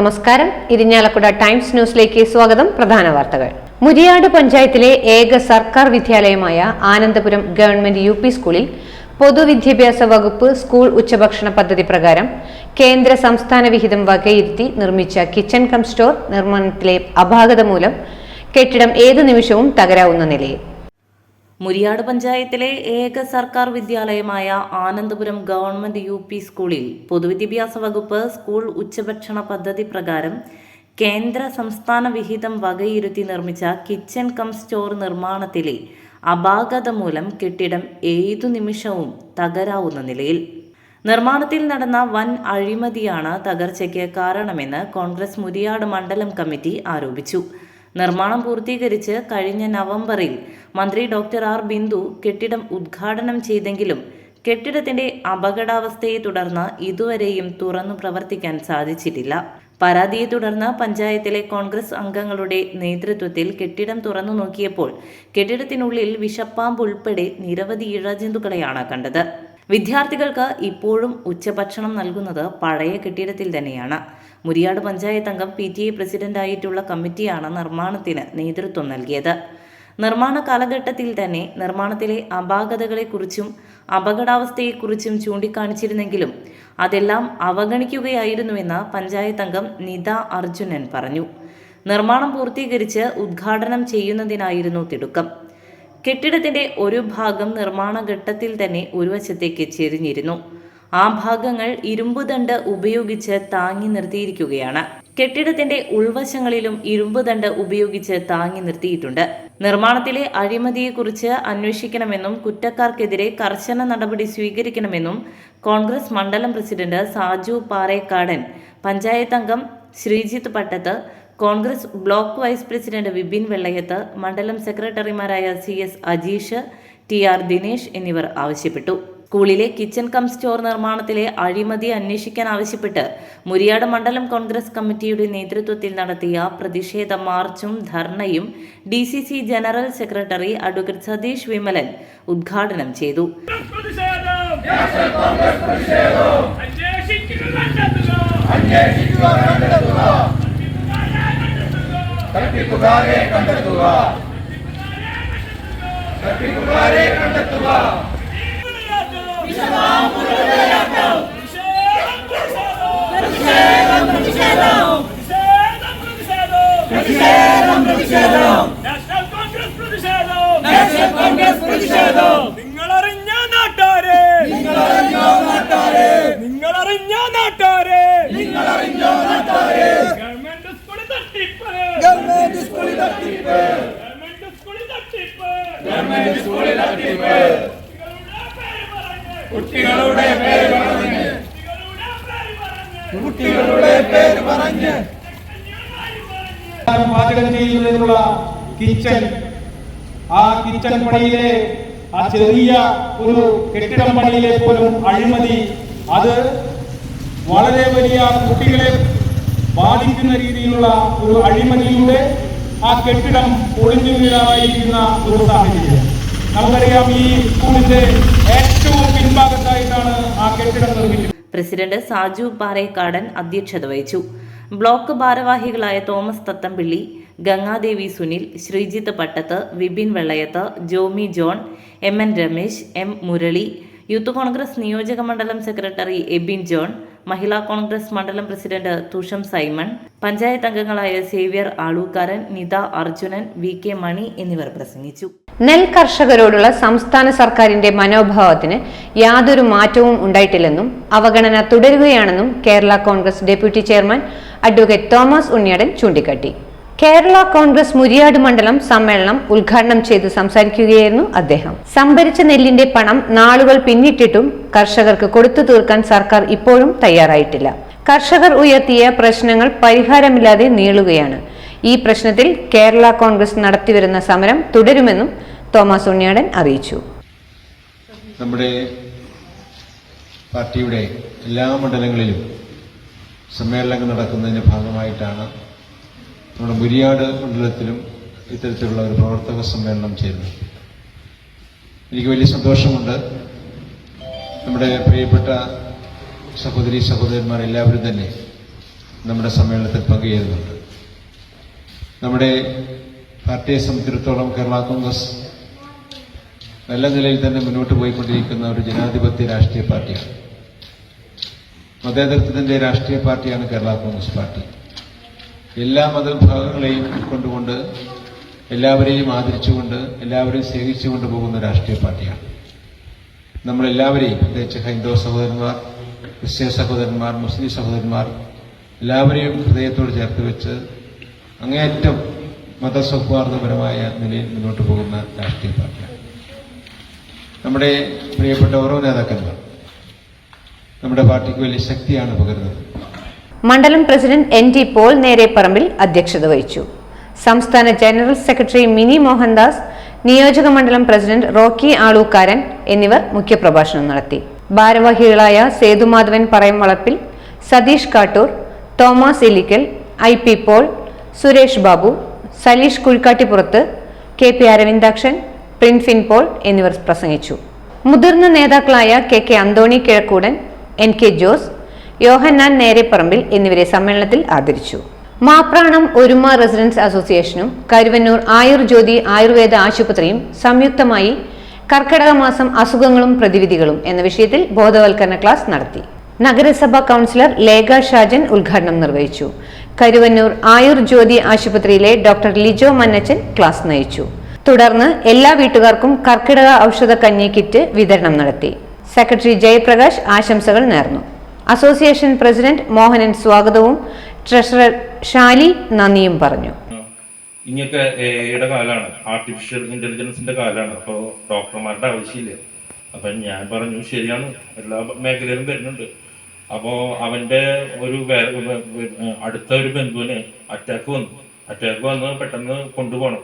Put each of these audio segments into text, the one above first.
നമസ്കാരം. ഇരിഞ്ഞാലക്കുട ടൈംസ് ന്യൂസിലേക്ക് സ്വാഗതം. പ്രധാന വാർത്തകൾ. മുരിയാട് പഞ്ചായത്തിലെ ഏക സർക്കാർ വിദ്യാലയമായ ആനന്ദപുരം ഗവൺമെന്റ് യു സ്കൂളിൽ പൊതുവിദ്യാഭ്യാസ വകുപ്പ് സ്കൂൾ ഉച്ചഭക്ഷണ പദ്ധതി പ്രകാരം കേന്ദ്ര സംസ്ഥാന വിഹിതം വകയിരുത്തി നിർമ്മിച്ച കിച്ചൺ കം സ്റ്റോർ നിർമ്മാണത്തിലെ അപാകത മൂലം കെട്ടിടം ഏതു നിമിഷവും തകരാവുന്ന നിലയിൽ മുരിയാട് പഞ്ചായത്തിലെ ഏക സർക്കാർ വിദ്യാലയമായ ആനന്ദപുരം ഗവൺമെന്റ് യു പി സ്കൂളിൽ പൊതുവിദ്യാഭ്യാസ വകുപ്പ് സ്കൂൾ ഉച്ചഭക്ഷണ പദ്ധതി പ്രകാരം കേന്ദ്ര സംസ്ഥാന വിഹിതം വകയിരുത്തി നിർമ്മിച്ച കിച്ചൺ കം സ്റ്റോർ നിർമ്മാണത്തിലെ അപാകത മൂലം കെട്ടിടം ഏതു നിമിഷവും തകരാവുന്ന നിലയിൽ. നിർമ്മാണത്തിൽ നടന്ന വൻ അഴിമതിയാണ് തകർച്ചയ്ക്ക് കാരണമെന്ന് കോൺഗ്രസ് മുരിയാട് മണ്ഡലം കമ്മിറ്റി ആരോപിച്ചു. നിർമ്മാണം പൂർത്തീകരിച്ച് കഴിഞ്ഞ നവംബറിൽ മന്ത്രി ഡോക്ടർ ആർ ബിന്ദു കെട്ടിടം ഉദ്ഘാടനം ചെയ്തെങ്കിലും കെട്ടിടത്തിന്റെ അപകടാവസ്ഥയെ തുടർന്ന് ഇതുവരെയും തുറന്നു പ്രവർത്തിക്കാൻ സാധിച്ചിട്ടില്ല. പരാതിയെ തുടർന്ന് പഞ്ചായത്തിലെ കോൺഗ്രസ് അംഗങ്ങളുടെ നേതൃത്വത്തിൽ കെട്ടിടം തുറന്നു നോക്കിയപ്പോൾ കെട്ടിടത്തിനുള്ളിൽ വിഷപ്പാമ്പ് ഉൾപ്പെടെ നിരവധി ഇഴജന്തുക്കളെയാണ് കണ്ടത്. വിദ്യാർത്ഥികൾക്ക് ഇപ്പോഴും ഉച്ചഭക്ഷണം നൽകുന്നത് പഴയ കെട്ടിടത്തിൽ തന്നെയാണ്. മുരിയാട് പഞ്ചായത്ത് അംഗം പി ടി എ പ്രസിഡന്റായിട്ടുള്ള കമ്മിറ്റിയാണ് നിർമ്മാണത്തിന് നേതൃത്വം നൽകിയത്. നിർമ്മാണ കാലഘട്ടത്തിൽ തന്നെ നിർമ്മാണത്തിലെ അപാകതകളെക്കുറിച്ചും അപകടാവസ്ഥയെക്കുറിച്ചും ചൂണ്ടിക്കാണിച്ചിരുന്നെങ്കിലും അതെല്ലാം അവഗണിക്കുകയായിരുന്നുവെന്ന് പഞ്ചായത്ത് അംഗം നിത അർജുനൻ പറഞ്ഞു. നിർമ്മാണം പൂർത്തീകരിച്ച് ഉദ്ഘാടനം ചെയ്യുന്നതിനായിരുന്നു തിടുക്കം. കെട്ടിടത്തിന്റെ ഒരു ഭാഗം നിർമ്മാണ ഘട്ടത്തിൽ തന്നെ ഒരു വശത്തേക്ക് ചെരിഞ്ഞിരുന്നു. ആ ഭാഗങ്ങൾ ഇരുമ്പുദണ്ട് ഉപയോഗിച്ച് താങ്ങി നിർത്തിയിരിക്കുകയാണ്. കെട്ടിടത്തിന്റെ ഉൾവശങ്ങളിലും ഇരുമ്പുദണ്ട് ഉപയോഗിച്ച് താങ്ങി നിർത്തിയിട്ടുണ്ട്. നിർമ്മാണത്തിലെ അഴിമതിയെക്കുറിച്ച് അന്വേഷിക്കണമെന്നും കുറ്റക്കാർക്കെതിരെ കർശന നടപടി സ്വീകരിക്കണമെന്നും കോൺഗ്രസ് മണ്ഡലം പ്രസിഡന്റ് സാജു പാറേക്കാടൻ പഞ്ചായത്ത് അംഗം Sreejith Pattath Congress block vice president Vipin Vellayath മണ്ഡലം സെക്രട്ടറിമാരായ C S Ajeesh T R Dinesh എന്നിവർ ആവശ്യപ്പെട്ടു. സ്കൂളിലെ കിച്ചൺ കം സ്റ്റോർ നിർമ്മാണത്തിലെ അഴിമതി അന്വേഷിക്കാൻ ആവശ്യപ്പെട്ട് മുരിയാട് മണ്ഡലം കോൺഗ്രസ് കമ്മിറ്റിയുടെ നേതൃത്വത്തിൽ നടത്തിയ പ്രതിഷേധ മാർച്ചും ധർണയും D C C general secretary advocate Satheesh Vimalan ഉദ്ഘാടനം ചെയ്തു. ಕಟ್ಟಿಪುಗಾರೇ ಕಂಡತ್ತುವ ಕಟ್ಟಿಪುಗಾರೇ ಕಂಡತ್ತುವ ಪ್ರತಿಷೇಧ ಪ್ರತಿಷೇಧ ಪ್ರತಿಷೇಧ ಪ್ರತಿಷೇಧ തട്ടിപ്പ് കുട്ടികളുടെ പേര് പറഞ്ഞ്. കുട്ടികളുടെ പേര് പറഞ്ഞ്. പാചകം ചെയ്യുന്നതിനുള്ള കിച്ചൺ. ആ കിച്ചൺ പണിയിലെ ആ ചെറിയ ഒരു കെട്ടിടം പണിയിലെ പോലും അഴിമതി. അത് വളരെ വലിയ കുട്ടികളെ ബാധിക്കുന്ന രീതിയിലുള്ള ഒരു അഴിമതിയിലൂടെ ആ കെട്ടിടം പൊളിഞ്ഞു വീഴാനായിരിക്കുന്ന ഒരു സാഹചര്യം. നമുക്കറിയാം ഈ സ്കൂളിന്റെ ഏറ്റവും പിൻഭാഗത്തായിട്ടാണ് ആ കെട്ടിടം നിർമ്മിച്ചത് പ്രസിഡന്റ് സാജു പാറേക്കാടൻ അധ്യക്ഷത വഹിച്ചു. ബ്ലോക്ക് ഭാരവാഹികളായ Thomas Thathampilly Gangadevi Sunil Sreejith Pattath Vipin Vellayath Jomi John M N Ramesh M Murali youth Congress നിയോജക മണ്ഡലം സെക്രട്ടറി എബിൻ ജോൺ മഹിളാ കോൺഗ്രസ് മണ്ഡലം പ്രസിഡന്റ് തുഷം സൈമൺ പഞ്ചായത്ത് അംഗങ്ങളായ Xavier Alookkaran Nitha Arjunan V K Mani എന്നിവർ പ്രസംഗിച്ചു. നെൽ കർഷകരോടുള്ള സംസ്ഥാന സർക്കാരിന്റെ മനോഭാവത്തിന് യാതൊരു മാറ്റവും ഉണ്ടായിട്ടില്ലെന്നും അവഗണന തുടരുകയാണെന്നും Kerala Congress deputy chairman advocate Thomas Unniyadan ചൂണ്ടിക്കാട്ടി. കേരള കോൺഗ്രസ് മുരിയാട് മണ്ഡലം സമ്മേളനം ഉദ്ഘാടനം ചെയ്ത് സംസാരിക്കുകയായിരുന്നു അദ്ദേഹം. സംഭരിച്ച നെല്ലിന്റെ പണം നാളുകൾ പിന്നിട്ടിട്ടും കർഷകർക്ക് കൊടുത്തു തീർക്കാൻ സർക്കാർ ഇപ്പോഴും തയ്യാറായിട്ടില്ല. കർഷകർ ഉയർത്തിയ പ്രശ്നങ്ങൾ പരിഹാരമില്ലാതെ നീളുകയാണ്. ഈ പ്രശ്നത്തിൽ കേരള കോൺഗ്രസ് നടത്തിവരുന്ന സമരം തുടരുമെന്നും തോമസ് ഉണ്ണിയാടൻ അറിയിച്ചു. നമ്മുടെ പാർട്ടിയുടെ എല്ലാ മണ്ഡലങ്ങളിലും സമ്മേളനങ്ങൾ നടക്കുന്നതിന്റെ ഭാഗമായിട്ടാണ് നമ്മുടെ മുരിയാട് മണ്ഡലത്തിലും ഇത്തരത്തിലുള്ള ഒരു പ്രവർത്തക സമ്മേളനം ചേരുന്നത്. എനിക്ക് വലിയ സന്തോഷമുണ്ട്. നമ്മുടെ പ്രിയപ്പെട്ട സഹോദരി സഹോദരന്മാർ എല്ലാവരും തന്നെ നമ്മുടെ സമ്മേളനത്തിൽ പങ്കുചേരുന്നുണ്ട് നമ്മുടെ പാർട്ടിയെ സംബന്ധിച്ചിടത്തോളം കേരള കോൺഗ്രസ് നല്ല നിലയിൽ തന്നെ മുന്നോട്ട് പോയിക്കൊണ്ടിരിക്കുന്ന ഒരു ജനാധിപത്യ രാഷ്ട്രീയ പാർട്ടിയാണ്. മതേതരത്വത്തിന്റെ രാഷ്ട്രീയ പാർട്ടിയാണ് കേരള കോൺഗ്രസ് പാർട്ടി. എല്ലാ മതവിഭാഗങ്ങളെയും ഉൾക്കൊണ്ടുകൊണ്ട് എല്ലാവരെയും ആദരിച്ചുകൊണ്ട് എല്ലാവരെയും സേവിച്ചുകൊണ്ട് പോകുന്ന രാഷ്ട്രീയ പാർട്ടിയാണ്. നമ്മളെല്ലാവരെയും പ്രത്യേകിച്ച് ഹൈന്ദവ സഹോദരന്മാർ ക്രിസ്ത്യൻ സഹോദരന്മാർ മുസ്ലിം സഹോദരന്മാർ എല്ലാവരെയും ഹൃദയത്തോട് ചേർത്ത് വെച്ച് അങ്ങേയറ്റം മതസൗഹാർദ്ദപരമായ നിലയിൽ മുന്നോട്ട് പോകുന്ന രാഷ്ട്രീയ പാർട്ടിയാണ്. നമ്മുടെ പ്രിയപ്പെട്ട ഓരോ നേതാക്കന്മാർ. നമ്മുടെ പാർട്ടിക്ക് വലിയ ശക്തിയാണ് പകരുന്നത്. മണ്ഡലം പ്രസിഡന്റ് എൻ ടി പോൾ നേരെ നേരെപ്പറമ്പിൽ അധ്യക്ഷത വഹിച്ചു. സംസ്ഥാന ജനറൽ സെക്രട്ടറി മിനി മോഹൻദാസ് നിയോജക മണ്ഡലം പ്രസിഡന്റ് റോക്കി ആളൂക്കാരൻ എന്നിവർ മുഖ്യപ്രഭാഷണം നടത്തി. ഭാരവാഹികളായ Sethumadhavan Parayam Valappil Satheesh Kattoor Thomas Ilikkal I P Paul Suresh Babu Saleesh Kuzhikkattippurath K P Aravindakshan Prinfin Paul എന്നിവർ പ്രസംഗിച്ചു. മുതിർന്ന നേതാക്കളായ K K Antony Kizhakkoodan N K Jose Yohannan Nereparambil എന്നിവരെ സമ്മേളനത്തിൽ ആദരിച്ചു. മാപ്രാണം ഒരുമ റെസിഡൻസ് അസോസിയേഷനും കരുവന്നൂർ ആയുർ ജ്യോതി ആയുർവേദ ആശുപത്രിയും സംയുക്തമായി കർക്കിടക മാസം അസുഖങ്ങളും പ്രതിവിധികളും എന്ന വിഷയത്തിൽ ബോധവൽക്കരണ ക്ലാസ് നടത്തി. നഗരസഭാ കൗൺസിലർ ലേഖ ഷാജൻ ഉദ്ഘാടനം നിർവഹിച്ചു. കരുവന്നൂർ ആയുർ ജ്യോതി ആശുപത്രിയിലെ ഡോക്ടർ ലിജോ മന്നച്ചൻ ക്ലാസ് നയിച്ചു. തുടർന്ന് എല്ലാ വീട്ടുകാർക്കും കർക്കിടക ഔഷധ കഞ്ഞി കിറ്റ് വിതരണം നടത്തി. സെക്രട്ടറി ജയപ്രകാശ് ആശംസകൾ നേർന്നു. അസോസിയേഷൻ പ്രസിഡന്റ് മോഹനൻ സ്വാഗതവും ട്രഷറർ ഷാലി നന്ദിയും പറഞ്ഞു. ഇനിയൊക്കെ എയുടെ കാലാണ്. ആർട്ടിഫിഷ്യൽ ഇന്റലിജൻസിന്റെ കാലാണ്. അപ്പോൾ ഡോക്ടർമാരുടെ ആവശ്യമില്ല? അപ്പം ഞാൻ പറഞ്ഞു ശരിയാണ്. എല്ലാ മേഖലയിലും വരുന്നുണ്ട്. അപ്പോൾ അവന്റെ ഒരു അടുത്ത ഒരു ബന്ധുവിന് അറ്റാക്ക് വന്നു. അറ്റാക്ക് വന്ന് പെട്ടെന്ന് കൊണ്ടുപോകണം.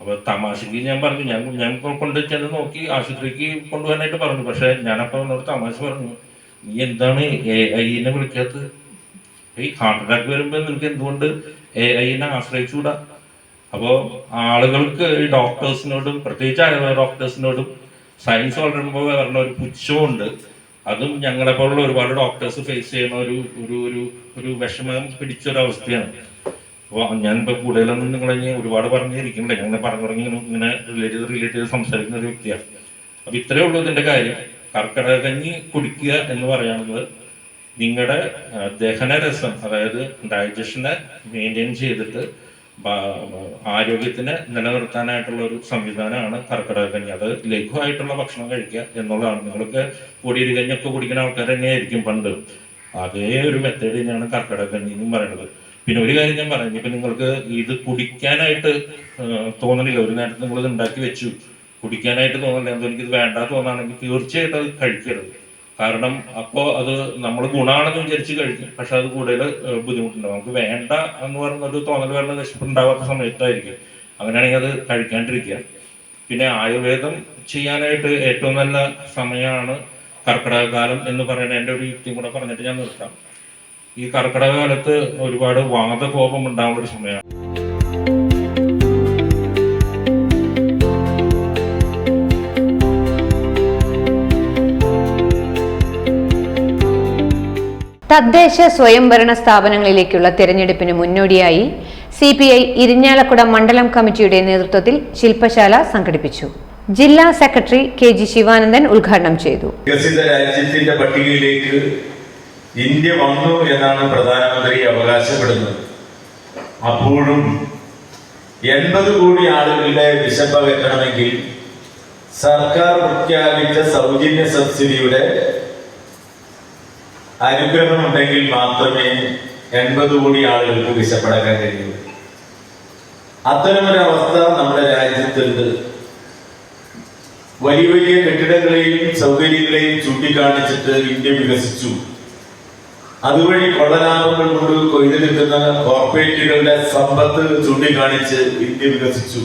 അപ്പൊ തമാശക്ക് ഞാൻ പറഞ്ഞു. ഞാൻ ഞാൻ കൊണ്ട് ചെന്ന് നോക്കി ആശുപത്രിക്ക് കൊണ്ടുപോകാനായിട്ട് പറഞ്ഞു. പക്ഷെ ഞാനപ്പോ എന്നോട് തമാശ പറഞ്ഞു. നീ എന്താണ് എ ഐനെ വിളിക്കാത്തത്? ഈ ഹാർട്ട് അറ്റാക്ക് വരുമ്പോൾ നിനക്ക് എന്തുകൊണ്ട് എ ഐനെ ആശ്രയിച്ചുകൂടാ അപ്പോൾ ആളുകൾക്ക് ഈ ഡോക്ടേഴ്സിനോടും പ്രത്യേകിച്ച് ആയുർവേദ ഡോക്ടേഴ്സിനോടും സയൻസ് വളരുമ്പോൾ വരണ ഒരു പുച്ഛമുണ്ട് അതും ഞങ്ങളെപ്പോലുള്ള ഒരുപാട് ഡോക്ടേഴ്സ് ഫേസ് ചെയ്യുന്ന ഒരു ഒരു ഒരു ഒരു വിഷമം പിടിച്ചൊരവസ്ഥയാണ് അപ്പോൾ ഞാൻ ഇപ്പോൾ കൂടുതലൊന്നും നിങ്ങളെ ഇനി ഒരുപാട് പറഞ്ഞിരിക്കണ്ടേ. ഞങ്ങൾ പറഞ്ഞു തുടങ്ങി ഇങ്ങനെ റിലേറ്റഡ് റിലേറ്റഡ് സംസാരിക്കുന്ന ഒരു വ്യക്തിയാണ്. അപ്പൊ ഇത്രയേ ഉള്ളൂ ഇതിന്റെ കാര്യം. കർക്കിടക കഞ്ഞി കുടിക്കുക എന്ന് പറയുന്നത് നിങ്ങളുടെ ദഹന രസം അതായത് ഡൈജഷനെ മെയിന്റെയിൻ ചെയ്തിട്ട് ആരോഗ്യത്തിനെ നിലനിർത്താനായിട്ടുള്ള ഒരു സംവിധാനമാണ് കർക്കിടക കഞ്ഞി അത് ലഘുവായിട്ടുള്ള ഭക്ഷണം കഴിക്കുക എന്നുള്ളതാണ്. നിങ്ങൾക്ക് പൊടിയരി കഞ്ഞൊക്കെ കുടിക്കുന്ന ആൾക്കാർ തന്നെയായിരിക്കും പണ്ട്. അതേ ഒരു മെത്തേഡ് തന്നെയാണ് കർക്കിടക കഞ്ഞി എന്നും പറയുന്നത്. പിന്നെ ഒരു കാര്യം ഞാൻ പറഞ്ഞു ഇപ്പൊ നിങ്ങൾക്ക് ഇത് കുടിക്കാനായിട്ട് തോന്നണില്ല. ഒരു നേരത്തെ നിങ്ങൾ ഇത് ഉണ്ടാക്കി വെച്ചു. കുടിക്കാനായിട്ട് തോന്നില്ല എന്തോ എനിക്കിത് വേണ്ട തോന്നാണെങ്കിൽ തീർച്ചയായിട്ടും അത് കഴിക്കരുത്. കാരണം അപ്പോ അത് നമ്മൾ ഗുണമാണെന്ന് വിചാരിച്ച് കഴിക്കും. പക്ഷെ അത് കൂടുതൽ ബുദ്ധിമുട്ടുണ്ടാവും. നമുക്ക് വേണ്ട എന്ന് പറയുന്ന ഒരു തോന്നൽ വരുന്ന വിശപ്പുണ്ടാവാത്ത സമയത്തായിരിക്കും. അങ്ങനെയാണെങ്കിൽ അത് കഴിക്കാണ്ടിരിക്കുക. പിന്നെ ആയുർവേദം ചെയ്യാനായിട്ട് ഏറ്റവും നല്ല സമയമാണ് കർക്കിടക കാലം എന്ന് പറയുന്ന എന്റെ ഒരു യുക്തിയും കൂടെ പറഞ്ഞിട്ട് ഞാൻ നിർത്താം. ഈ കർക്കിടക കാലത്ത് ഒരുപാട് വാദകോപം ഉണ്ടാവുന്ന ഒരു സമയമാണ്. തദ്ദേശ സ്വയംഭരണ സ്ഥാപനങ്ങളിലേക്കുള്ള തെരഞ്ഞെടുപ്പിന് മുന്നോടിയായി സി പി ഐ ഇരിഞ്ഞാലക്കുട മണ്ഡലം കമ്മിറ്റിയുടെ നേതൃത്വത്തിൽ ശില്പശാല സംഘടിപ്പിച്ചു. ജില്ലാ സെക്രട്ടറി കെ ജി ശിവാനന്ദൻ ഉദ്ഘാടനം ചെയ്തു. വികസിത രാജ്യത്തിന്റെ പട്ടികയിലേക്ക് ഇന്ത്യ വന്നു എന്നാണ് പ്രധാനമന്ത്രി അവകാശപ്പെടുന്നത്. അപ്പോഴും എൺപത് കോടി ആളുകളുടെ വിശപ്പകറ്റണമെങ്കിൽ സർക്കാർ പ്രഖ്യാപിച്ച സൗജന്യ സബ്സിഡിയുടെ അനുഗ്രഹം ഉണ്ടെങ്കിൽ മാത്രമേ എൺപത് കോടി ആളുകൾക്ക് വിശപ്പടക്കാൻ കഴിയൂ. അത്തരമൊരവസ്ഥ നമ്മുടെ രാജ്യത്തുണ്ട്. വലിയ വലിയ കെട്ടിടങ്ങളെയും സൗകര്യങ്ങളെയും ചൂണ്ടിക്കാണിച്ചിട്ട് ഇന്ത്യ വികസിച്ചു. അതുവഴി കൊള്ളലാഭങ്ങൾ കൊണ്ട് കൊയ്തെടുക്കുന്ന കോർപ്പറേറ്റുകളുടെ സമ്പത്ത് ചൂണ്ടിക്കാണിച്ച് ഇന്ത്യ വികസിച്ചു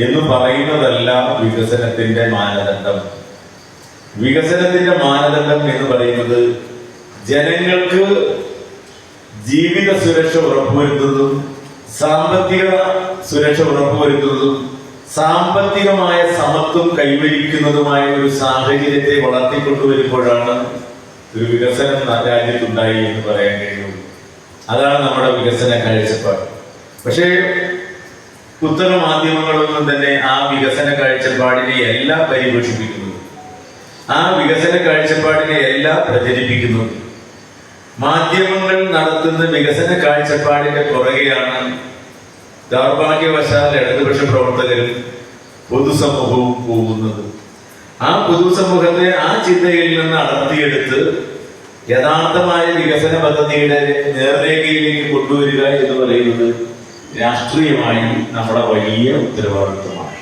എന്ന് പറയുന്നതല്ല വികസനത്തിന്റെ മാനദണ്ഡം. വികസനത്തിന്റെ മാനദണ്ഡം എന്ന് പറയുന്നത് ജനങ്ങൾക്ക് ജീവിത സുരക്ഷ ഉറപ്പുവരുത്തുന്നതും സാമ്പത്തിക സുരക്ഷ ഉറപ്പുവരുത്തുന്നതും സാമ്പത്തികമായ സമത്വം കൈവരിക്കുന്നതുമായ ഒരു സാഹചര്യത്തെ വളർത്തിക്കൊണ്ടുവരുമ്പോഴാണ് ഒരു വികസനം രാജ്യത്തുണ്ടായി എന്ന് പറയാൻ കഴിയുള്ളൂ അതാണ് നമ്മുടെ വികസന കാഴ്ചപ്പാട്. പക്ഷേ ഉത്തര മാധ്യമങ്ങളൊന്നും തന്നെ ആ വികസന കാഴ്ചപ്പാടിനെ എല്ലാം പരിപോഷിപ്പിക്കുന്നു ആ വികസന കാഴ്ചപ്പാടിനെ എല്ലാം പ്രചരിപ്പിക്കുന്നു മാധ്യമങ്ങൾ നടത്തുന്ന വികസന കാഴ്ചപ്പാടിന്റെ പുറകെയാണ് ദൗർഭാഗ്യവശാൽ ഇടതുപക്ഷ പ്രവർത്തകരും പൊതുസമൂഹവും പോകുന്നത്. ആ പൊതുസമൂഹത്തെ ആ ചിന്തയിൽ നിന്ന് അടർത്തിയെടുത്ത് യഥാർത്ഥമായ വികസന പദ്ധതിയുടെ നേർരേഖയിലേക്ക് കൊണ്ടുവരിക എന്ന് പറയുന്നത് രാഷ്ട്രീയമായി നമ്മുടെ വലിയ ഉത്തരവാദിത്വമാണ്.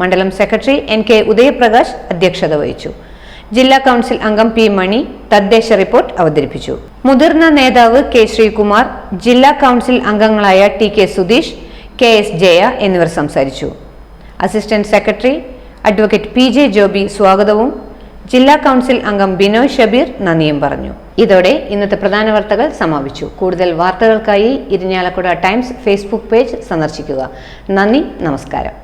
മണ്ഡലം സെക്രട്ടറി എൻ കെ ഉദയപ്രകാശ് അധ്യക്ഷത വഹിച്ചു. ജില്ലാ കൗൺസിൽ അംഗം പി മണി തദ്ദേശ റിപ്പോർട്ട് അവതരിപ്പിച്ചു. മുതിർന്ന നേതാവ് കെ ശ്രീകുമാർ ജില്ലാ കൗൺസിൽ അംഗങ്ങളായ T K Sudheesh K S Jaya എന്നിവർ സംസാരിച്ചു. Assistant secretary advocate P J Joby സ്വാഗതവും. ജില്ലാ കൗൺസിൽ അംഗം ബിനോയ് ഷബീർ നന്ദിയും പറഞ്ഞു. ഇതോടെ ഇന്നത്തെ പ്രധാന വാർത്തകൾ സമാപിച്ചു. കൂടുതൽ വാർത്തകൾക്കായി ഇരിഞ്ഞാലക്കുട ടൈംസ് ഫേസ്ബുക്ക് പേജ് സന്ദർശിക്കുക. നന്ദി നമസ്കാരം.